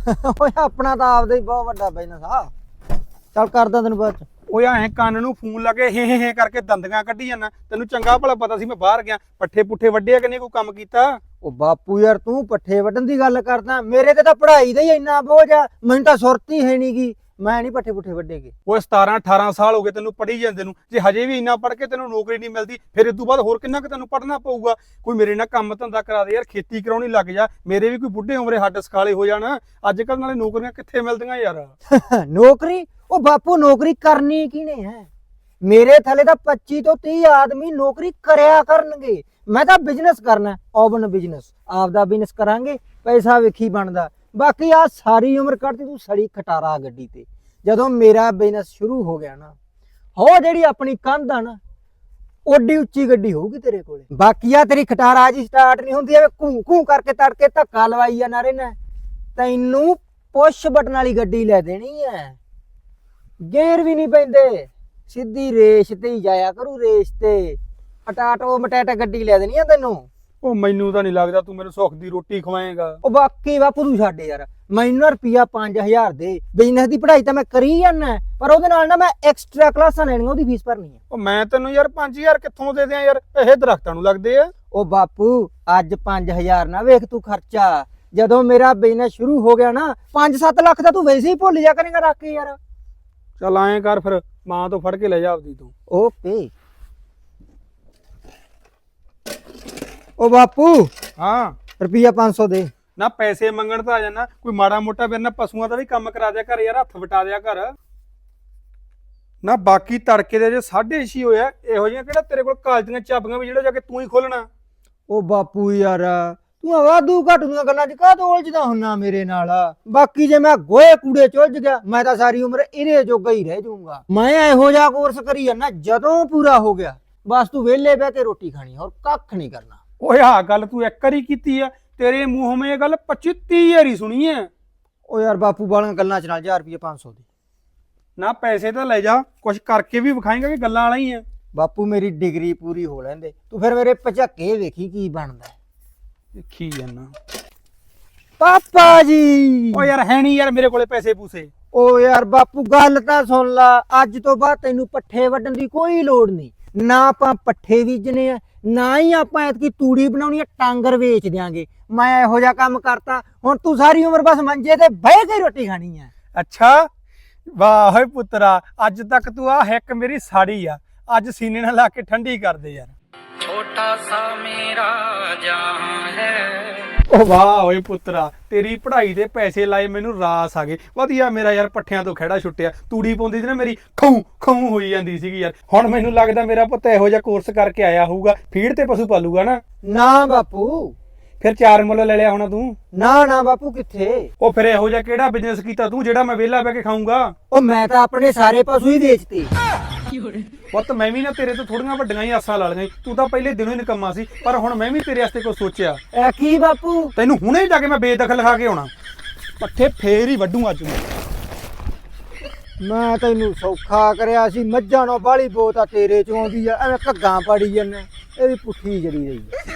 ਓਏ ਆਪਣਾ ਤਾਂ ਆਪਦਾ ਹੀ ਬਹੁਤ ਵੱਡਾ ਬਿਜ਼ਨਸ ਆ। ਚੱਲ ਕਰਦਾ ਤੈਨੂੰ ਬਾਅਦ ਚ। ਓਏ ਐ ਕੰਨ ਨੂੰ ਫੋਨ ਲੱਗੇ ਹੇ ਹੇ ਹੇ ਕਰਕੇ ਦੰਦੀਆਂ ਕੱਢੀ ਜਾਂਦਾ। ਤੈਨੂੰ ਚੰਗਾ ਭਲਾ ਪਤਾ ਸੀ ਮੈਂ ਬਾਹਰ ਗਿਆ। ਪੱਠੇ ਪੁੱਠੇ ਵੱਡੇ ਆ ਕਿ ਨਹੀਂ ਕੋਈ ਕੰਮ ਕੀਤਾ? ਉਹ ਬਾਪੂ ਯਾਰ ਤੂੰ ਪੱਠੇ ਵੱਢਣ ਦੀ ਗੱਲ ਕਰਦਾ। ਮੇਰੇ ਤੇ ਤਾਂ ਪੜ੍ਹਾਈ ਦਾ ਹੀ ਇੰਨਾ ਬੋਝ ਆ। ਮੈਨੂੰ ਤਾਂ ਸੁਰਤੀ ਹੈ ਨਹੀਂਗੀ ਮੈਂ ਨਹੀਂ ਪੱਠੇ ਪੁੱਠੇ ਵੱਢੇਗੇ। ਓਏ 17 18 ਸਾਲ ਹੋ ਗਏ ਤੈਨੂੰ ਪੜ੍ਹੀ ਜਾਂਦੇ ਨੂੰ। ਜੇ ਹਜੇ ਵੀ ਇੰਨਾ ਪੜ੍ਹ ਕੇ ਤੈਨੂੰ ਨੌਕਰੀ ਨਹੀਂ ਮਿਲਦੀ ਫਿਰ ਇਸ ਤੋਂ ਬਾਅਦ ਹੋਰ ਕਿੰਨਾ ਕੁ ਤੈਨੂੰ ਪੜ੍ਹਨਾ ਪਊਗਾ? ਕੋਈ ਮੇਰੇ ਨਾਲ ਕੰਮ ਧੰਦਾ ਕਰਾ ਦੇ ਯਾਰ ਖੇਤੀ ਕਰਾਉਣੀ ਲੱਗ ਜਾ। ਮੇਰੇ ਵੀ ਕੋਈ ਬੁੱਢੇ ਉਮਰੇ ਹੱਡ ਸਕਾਲੇ ਹੋ ਜਾਣ। ਅੱਜ ਕੱਲ ਨਾਲੇ ਨੌਕਰੀਆਂ ਕਿੱਥੇ ਮਿਲਦੀਆਂ ਯਾਰ? ਨੌਕਰੀ? ਉਹ ਬਾਪੂ ਨੌਕਰੀ ਕਰਨੀ ਕਿਹਨੇ ਹੈ? ਮੇਰੇ ਥੱਲੇ ਤਾਂ 25 ਤੋਂ 30 ਆਦਮੀ ਨੌਕਰੀ ਕਰਿਆ ਕਰਨਗੇ। ਮੈਂ ਤਾਂ ਬਿਜ਼ਨਸ ਕਰਨਾ ਓਵਨ ਬਿਜ਼ਨਸ ਆਪਦਾ ਬਿਜ਼ਨਸ ਕਰਾਂਗੇ ਪੈਸਾ ਵੇਖੀ ਬਣਦਾ। ਬਾਕੀ ਆ ਸਾਰੀ ਉਮਰ ਕੱਢਤੀ, ਤੂੰ ਸੜੀ ਖਟਾਰਾ ਗੱਡੀ ਤੇ। ਜਦੋਂ ਮੇਰਾ ਬਿਜ਼ਨਸ ਸ਼ੁਰੂ ਹੋ ਗਿਆ ਨਾ, ਹੋ ਜਿਹੜੀ ਆਪਣੀ ਕੰਧ ਆ ਨਾ, ਓਡੀ ਉੱਚੀ ਗੱਡੀ ਹੋਊਗੀ ਤੇਰੇ ਕੋਲੇ। ਬਾਕੀ ਆ ਤੇਰੀ ਖਟਾਰਾ ਜੀ ਸਟਾਰਟ ਨਹੀਂ ਹੁੰਦੀ, ਐਵੇਂ ਘੂੰ ਘੂੰ ਕਰਕੇ ਤੜਕੇ ਧੱਕਾ ਲਵਾਈ ਜਾ ਨਾਰੇ ਨਾ ਤੈਨੂੰ ਪੁਸ਼ ਬਟਨ ਵਾਲੀ ਗੱਡੀ ਲੈ ਦੇਣੀ ਐ ਗੇਅਰ ਵੀ ਨਹੀਂ ਪੈਂਦੇ। ਸਿੱਧੀ ਰੇਸ ਤੇ ਹੀ ਜਾਇਆ ਕਰੂ, ਰੇਸ ਤੇ। ਅਟਾਟੋ ਮਟਾਟਾ ਗੱਡੀ ਲੈ ਦੇਣੀ ਆ ਤੈਨੂੰ। ਉਹ ਮੈਨੂੰ ਤਾਂ ਨਹੀਂ ਲੱਗਦਾ ਤੂੰ ਮੈਨੂੰ ਸੁੱਖ ਦੀ ਰੋਟੀ ਖਵਾਏਗਾ। ਉਹ ਬਾਕੀ ਬਾਪੂ ਤੂੰ ਛੱਡ ਯਾਰ। ਮੈਨੂੰ ਰੁਪਿਆ 5000 ਦੇ। ਬਿਜ਼ਨਸ ਦੀ ਪੜ੍ਹਾਈ ਤਾਂ ਮੈਂ ਕਰੀ ਜਾਂਦਾ ਪਰ ਉਹਦੇ ਨਾਲ ਨਾ ਮੈਂ ਐਕਸਟਰਾ ਕਲਾਸਾਂ ਲੈਣੀਆਂ ਉਹਦੀ ਫੀਸ ਭਰਨੀ ਆ। ਉਹ ਮੈਂ ਤੈਨੂੰ ਯਾਰ 5000 ਕਿੱਥੋਂ ਦੇ ਦਿਆਂ ਯਾਰ? ਇਹ ਦਰਖਤਾਂ ਨੂੰ ਲੱਗਦੇ ਆ। ਉਹ ਬਾਪੂ ਅੱਜ 5000 ਨਾ ਵੇਖ ਤੂੰ ਖਰਚਾ। ਜਦੋਂ ਮੇਰਾ ਬਿਜ਼ਨਸ ਸ਼ੁਰੂ ਹੋ ਗਿਆ ਨਾ 5-7 ਲੱਖ ਦਾ ਤੂੰ ਵੈਸੇ ਹੀ ਭੁੱਲ ਜਾ ਕਰੇਗਾ ਰੱਖ ਕੇ ਯਾਰ। ਚੱਲ ਐਂ ਕਰ ਫਿਰ ਮਾਂ ਤੋਂ ਫੜ ਕੇ ਲੈ ਜਾ ਆਪਦੀ ਤੂੰ। ਓਕੇ। ਉਹ ਬਾਪੂ। ਹਾਂ। ਰੁਪਿਆ 500 ਦੇ। ਨਾ ਪੈਸੇ ਮੰਗਣ ਤਾਂ ਆ ਜਾਣਾ ਕੋਈ ਮਾੜਾ ਮੋਟਾ ਮੇਰੇ ਨਾਲ ਪਸ਼ੂਆਂ ਦਾ ਵੀ ਕੰਮ ਕਰਾ ਦਿਆ ਕਰ ਯਾਰ ਹੱਥ ਵਟਾ ਦਿਆ ਕਰ। ਨਾ ਬਾਕੀ ਤੜਕੇ ਦੇ ਜੇ 6:30 ਹੋਇਆ ਇਹੋ ਜਿਹੀਆਂ ਕਿਹੜਾ ਤੇਰੇ ਕੋਲ ਕਾਲਜ ਦੀਆਂ ਚਾਬੀਆਂ ਵੀ ਜਿਹੜਾ ਜਾ ਕੇ ਤੂੰ ਹੀ ਖੋਲਣਾ? ਉਹ ਬਾਪੂ ਯਾਰ ਤੂੰ ਵਾਧੂ ਘੱਟ ਦੀਆਂ ਗੱਲਾਂ 'ਚ ਕਾਹਤੋਂ ਉਲਝਦਾ ਹੁੰਨਾ ਮੇਰੇ ਨਾਲ? ਬਾਕੀ ਜੇ ਮੈਂ ਗੋਏ ਕੂੜੇ ਚ ਉਲਝ ਗਿਆ ਮੈਂ ਤਾਂ ਸਾਰੀ ਉਮਰ ਇਹਦੇ ਜੋਗਾ ਹੀ ਰਹਿ ਜਾਊਂਗਾ। ਮੈਂ ਇਹੋ ਜਿਹਾ ਕੋਰਸ ਕਰੀ ਜਾਂਦਾ ਜਦੋਂ ਪੂਰਾ ਹੋ ਗਿਆ। ਬਸ ਤੂੰ ਵਿਹਲੇ ਬਹਿ ਕੇ ਰੋਟੀ ਖਾਣੀ ਹੋਰ ਕੱਖ ਨਹੀਂ ਕਰਨਾ। ਓਏ ਆਹ ਗੱਲ ਤੂੰ ਇੱਕ ਵਾਰੀ ਕੀਤੀ ਆ ਤੇਰੇ ਮੂੰਹੋਂ ਮੈਂ ਇਹ ਗੱਲ 25 30 ਵਾਰੀ ਸੁਣੀ ਐ ਉਹ ਯਾਰ ਬਾਪੂ ਵਾਲੀਆਂ ਗੱਲਾਂ ਚ ਨਾਲ 1000 ਰੁਪਏ 500 ਦੀ। ਨਾ ਪੈਸੇ ਤਾਂ ਲੈ ਜਾ ਕੁਝ ਕਰਕੇ ਵੀ ਵਿਖਾਏਂਗਾ ਕਿ ਗੱਲਾਂ ਵਾਲਾ ਹੀ ਐ ਬਾਪੂ ਮੇਰੀ ਡਿਗਰੀ ਪੂਰੀ ਹੋ ਲੈਂਦੇ ਤੂੰ ਫਿਰ ਮੇਰੇ ਪਝੱਕੇ ਵੇਖੀ ਕੀ ਬਣਦਾ। ਦੇਖੀ ਜਾਨਾ। ਪਾਪਾ ਜੀ! ਓ ਯਾਰ ਹੈ ਨਹੀਂ ਯਾਰ ਮੇਰੇ ਕੋਲੇ ਪੈਸੇ ਪੂਸੇ। ਓ ਯਾਰ ਬਾਪੂ ਗੱਲ ਤਾਂ ਸੁਣ ਲਾ ਅੱਜ ਤੋਂ ਬਾਅਦ ਤੈਨੂੰ ਪੱਠੇ ਵੱਢਣ ਦੀ ਕੋਈ ਲੋੜ ਨਹੀਂ। ਨਾ ਆਪਾਂ ਪੱਠੇ ਬੀਜਣੇ ਆ ਨਾ ਹੀ ਆਪਾਂ ਐਤਕੀ ਤੂੜੀ ਬਣਾਉਣੀ ਆ ਟਾਂਗਰ ਵੇਚ ਦਿਆਂਗੇ। ਮੈਂ ਇਹੋ ਜਿਹਾ ਕੰਮ ਕਰਤਾ ਹੁਣ ਤੂੰ ਸਾਰੀ ਉਮਰ ਬਸ ਮੰਜੇ ਤੇ ਬਹਿ ਕੇ ਰੋਟੀ ਖਾਣੀ ਹੈ ਅੱਛਾ ਵਾਹ ਓਏ ਪੁੱਤਰਾ ਅੱਜ ਤੱਕ ਤੂੰ ਆ ਹਿੱਕ ਮੇਰੀ ਸਾੜੀ ਆ। ਅੱਜ ਸੀਨੇ ਨਾਲ ਲਾ ਕੇ ਠੰਡੀ ਕਰਦੇ ਯਾਰ। ਛੋਟਾ ਸਾ ਮੇਰਾ ਜਹਾਂ ਓ ਵਾਹ ਓਏ ਪੁੱਤਰਾ ਤੇਰੀ ਪੜ੍ਹਾਈ ਦੇ ਪੈਸੇ ਲਾਏ ਮੈਨੂੰ ਰਾਸ ਆ ਗਏ। ਵਧੀਆ ਮੇਰਾ ਯਾਰ ਪੱਠਿਆਂ ਤੋਂ ਖੜਾ ਛੁੱਟਿਆ। ਤੂੜੀ ਪਾਉਂਦੀ ਸੀ ਨਾ ਮੇਰੀ ਖੂੰ ਖੂੰ ਹੋਈ ਜਾਂਦੀ ਸੀਗੀ ਯਾਰ। ਹੁਣ ਮੈਨੂੰ ਲੱਗਦਾ ਮੇਰਾ ਪੁੱਤ ਇਹੋ ਜਿਹਾ ਕੋਰਸ ਕਰਕੇ ਆਇਆ ਹੋਊਗਾ। ਫੀਡ ਤੇ ਪਸ਼ੂ ਪਾਲੂਗਾ ਨਾ। ਨਾ ਬਾਪੂ। ਫਿਰ ਚਾਰ ਮੁੱਲ ਲੈ ਲਿਆ ਹੋਣਾ ਤੂੰ? ਨਾ ਨਾ ਬਾਪੂ ਕਿੱਥੇ? ਉਹ ਫਿਰ ਇਹੋ ਜਿਹਾ ਕਿਹੜਾ ਬਿਜ਼ਨਸ ਕੀਤਾ ਤੂੰ ਜਿਹੜਾ ਮੈਂ ਵਿਹਲਾ ਬਹਿ ਕੇ ਖਾਊਂਗਾ? ਉਹ ਮੈਂ ਤਾਂ ਆਪਣੇ ਸਾਰੇ ਪਸ਼ੂ ਹੀ ਵੇਚਤੇ। ਪੁੱਤ ਮੈਂ ਵੀ ਨਾ ਤੇਰੇ ਤੋਂ ਥੋੜੀਆਂ ਵੱਡੀਆਂ ਹੀ ਆਸਾਂ ਲਾ ਲਈਆਂ। ਤੂੰ ਤਾਂ ਪਹਿਲੇ ਦਿਨੋਂ ਹੀ ਨਿਕੰਮਾ ਸੀ ਪਰ ਹੁਣ ਮੈਂ ਵੀ ਤੇਰੇ ਵਾਸਤੇ ਕੁਝ ਸੋਚਿਆ। ਐ ਕੀ ਬਾਪੂ? ਤੈਨੂੰ ਹੁਣੇ ਜਾ ਕੇ ਮੈਂ ਬੇਦਖਲ ਖਾ ਕੇ ਆਉਣਾ। ਪੱਠੇ ਫੇਰ ਹੀ ਵੱਢੂ ਅੱਜ ਮੈਂ ਮੈਂ ਤੈਨੂੰ ਸੌਖਾ ਕਰਿਆ ਸੀ ਮੱਝਾਂ ਨਾਲ ਬਾਲੀ ਬੋਤ ਆ ਤੇਰੇ ਚ ਆਉਂਦੀ ਆ ਐਵੇਂ ਘੱਗਾਂ ਪਾੜੀ ਜੰਨੇ ਇਹ ਵੀ ਪੁੱਠੀ ਜੜੀ ਰਹੀ ਆ।